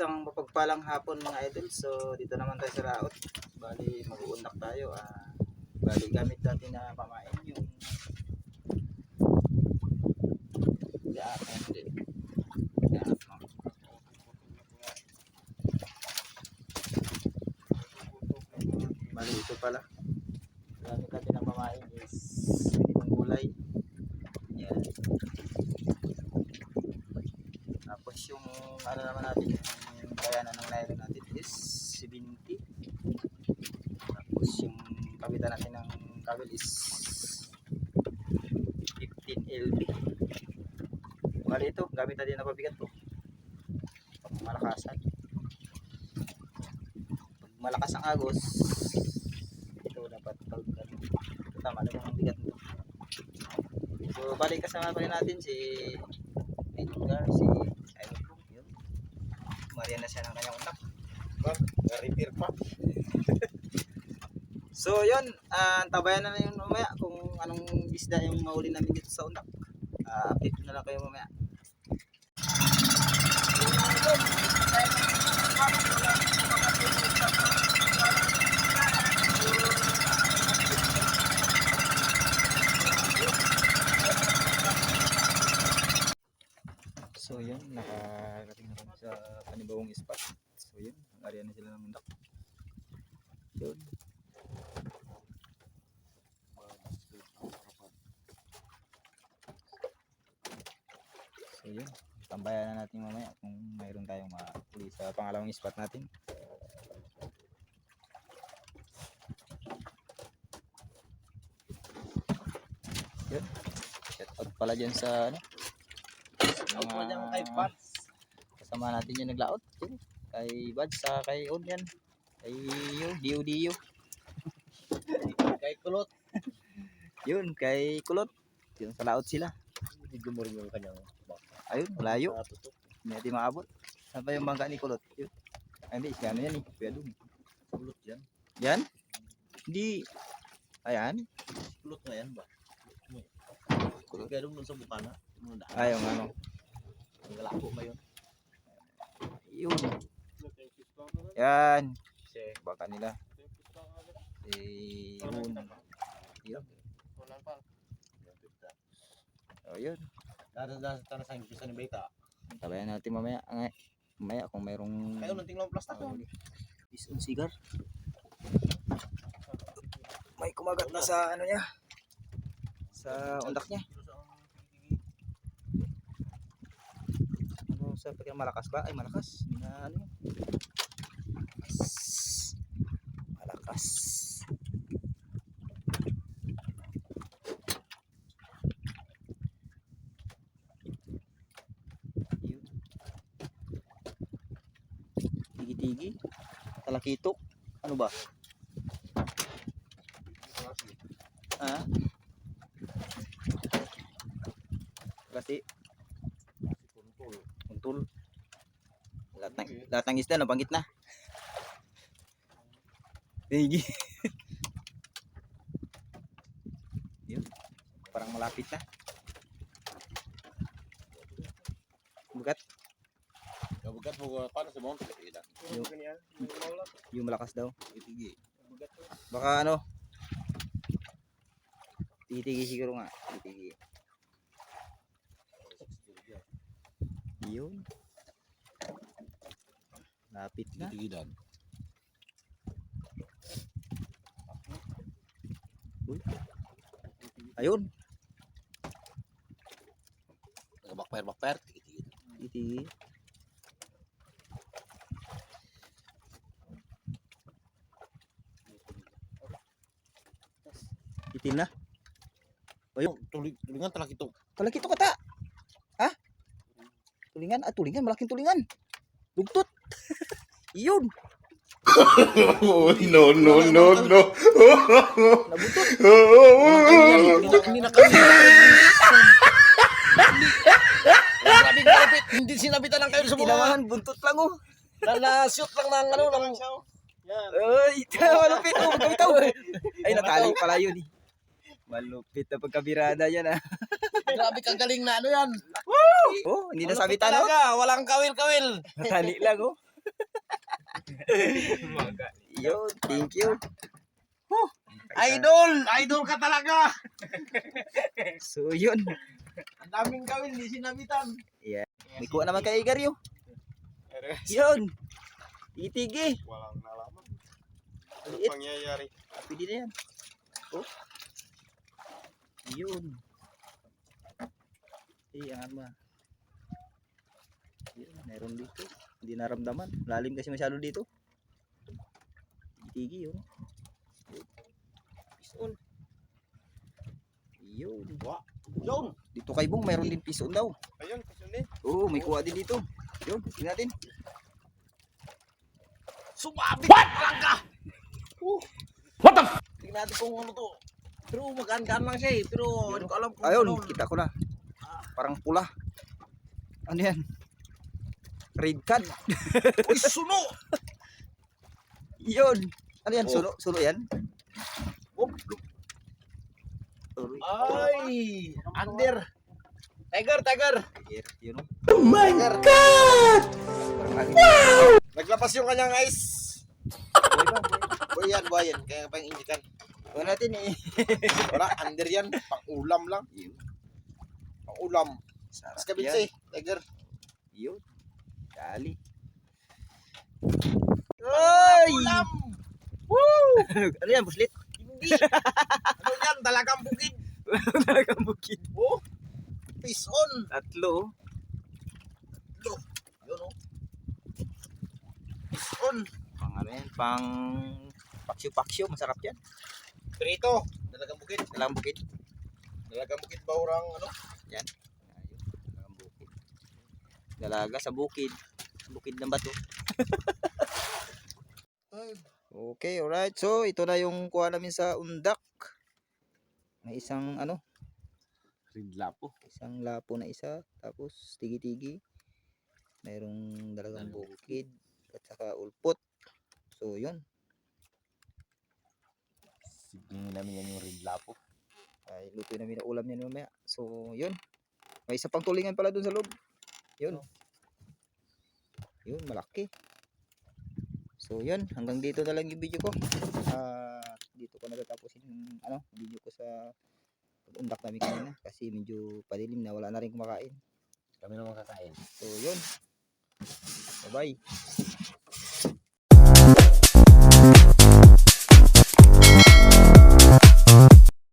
isang mapagpalang hapon mga idol. So dito naman tayo sa laot. Bali mag-uundak tayo. Ah, bali gamit natin na pamain yung. Bali ito pala. Gamit natin na pamain is gulay. Yan. Tapos yung ano naman natin, yung bayanan ng nylon natin is 70. Tapos yung kabitan natin ng kabel is 15 LB. Bali ito, gamit natin na pabigat to. Pag malakasan. Pag malakas ang agos, ito dapat pag ano, tama na yung bigat nito. So balik kasama pa rin natin si Edgar, si Ayun po, yun. Marian na siya ng kanyang unak. Repair pa. So yun, ah, tabayan na yun mamaya kung anong isda yung mahuli namin dito sa unak. Ah, update na lang kayo mamaya. So yun, nakarating na kami sa panibawang spot. So yun, area na sila ng unak. Yun. So yun, tambayan na natin mamaya kung mayroon tayong mahuli sa pangalawang spot natin. Yun. Shout out pala dyan sa ano. Out mo dyan kay Pats. Kasama natin yung naglaot. Kay Bad sa kay On yan. Kay Dio, Dio Dio. Kay Kulot. Yun, kay Kulot. Yun, sa laot sila. Hindi mo rin yung kanyang baka. Ayun, malayo. Hindi natin maabot. Saan ba yung bangka ni Kulot? Yun. Ay, hindi, si ano yan eh. Kuya Dung. Kulot yan. Yan? Hindi. Ayan. Kulot nga yan ba? Kulot. Kaya doon sa bukana. Yung daan. Ay, yung ano. Ang galako ba yun? Yun. Yan. Baka nila. Eh, yun. Yun. Oh, yun. Dada dada tanah sa ingkisa ni Beta. Tabayan natin mamaya. Ang mamaya kung mayroong Kayo nang tingnan plastic ko. Mahuli. Is on cigar. May kumagat na sa ano niya. Sa undak niya. Ano sa pagka malakas ba? Ay malakas. Na ano yun? Malakas. Malakas. Tigi-tigi. Talakitok. Ano ba? Ha? Kasi untul. Lahat ng, lahat ng isda nabanggit na. Tigi. Yun. Parang malapit na. Bukat. Kabugat mo paano sa mount. Yung, yung malakas daw. Itigi. Baka ano? Titigi siguro nga. Titigi. Yun. Lapit na. Itigidan. Ayun. Bakper bakper. Itigidan. Titigi. Itim na. Ayun, tulig tulingan talak ito. Talaki to kata. Tulingan? Ah, tulingan. Malaking tulingan. Dugtot. Yun. Oh, no, no, no, no. Nabutot. Hindi na kami. Grabe kalapit. Hindi sinabitan lang kayo sa mga Tinawahan. Buntot lang oh. na na-shoot lang ng ano ng Ay, malupit oh. Magkamitaw. Ay, natali pala yun eh. Malupit na pagkabirada yan ah. Grabe kang galing na ano yan. Oh, hindi Malupit nasabitan oh. talaga, Walang kawil-kawil. Natali lang oh. Yo, thank you. Idol! Idol ka talaga! So yun. Ang daming gawin, hindi sinabitan. May kuha naman kay Igaryo. Yun. Itigi. Walang nalaman. Ano pangyayari? Pwede na yan. Oh. Yun. Ang arma. Yun, meron dito. Hindi naramdaman. Lalim kasi masyado dito. Itigi yun. Pison. Yun. Yun! Dito kay Bong, meron din pison daw. Ayun, kasunod. Oo, may kuha din dito. Yun, tingnan natin. Sumabit talaga! What the? Tingnan natin kung ano to. Pero magaan-gaan lang siya eh. Pero hindi ko alam kung Ayun, ano. kita ko na. Parang pula. Ano yan? Red card. Uy, suno! Yun. Ano yan? Oh. Sulo? Sulo yan? Oh. Ay! Under! Tiger, tiger! Yun. Oh my God! Parang Naglapas yung kanyang ice. Boy yan. Kaya pang indikan. Huwag natin eh. Wala, under yan. Pang ulam lang. Pang ulam. Sarap Mas kabinsi. Tiger. Yun. Dali. Ay! Ulam! ano yan, buslit? Hindi! ano yan? Dalagang bukid! Talagang bukid. Oh! Fish on! Tatlo. Lo! Yun oh. Fish on! Pang ano yan? Pang paksyo-paksyo. Masarap yan. Prito! Dalagang bukid. Talagang bukid. Dalagang bukid baurang ano? Ayun. Talagang bukid. Dalaga sa bukid. Bukid ng bato. Okay, alright. So, ito na yung kuha namin sa undak. May isang ano, Ridla po. isang lapo na isa. Tapos, tigi-tigi. Mayroong dalagang bukid. At saka ulpot. So, yun. Sige namin yan yung ridla po. Ay, luto namin ang ulam niya mamaya. So, yun. May isa pang tulingan pala dun sa loob. Yun. Yun, malaki. So, yun. Hanggang dito na lang yung video ko. Ah, dito ko natatapos yung ano, video ko sa pag-undak namin kanina. Kasi medyo padilim na. Wala na rin kumakain. Kami naman kakain. So, yun. Bye-bye.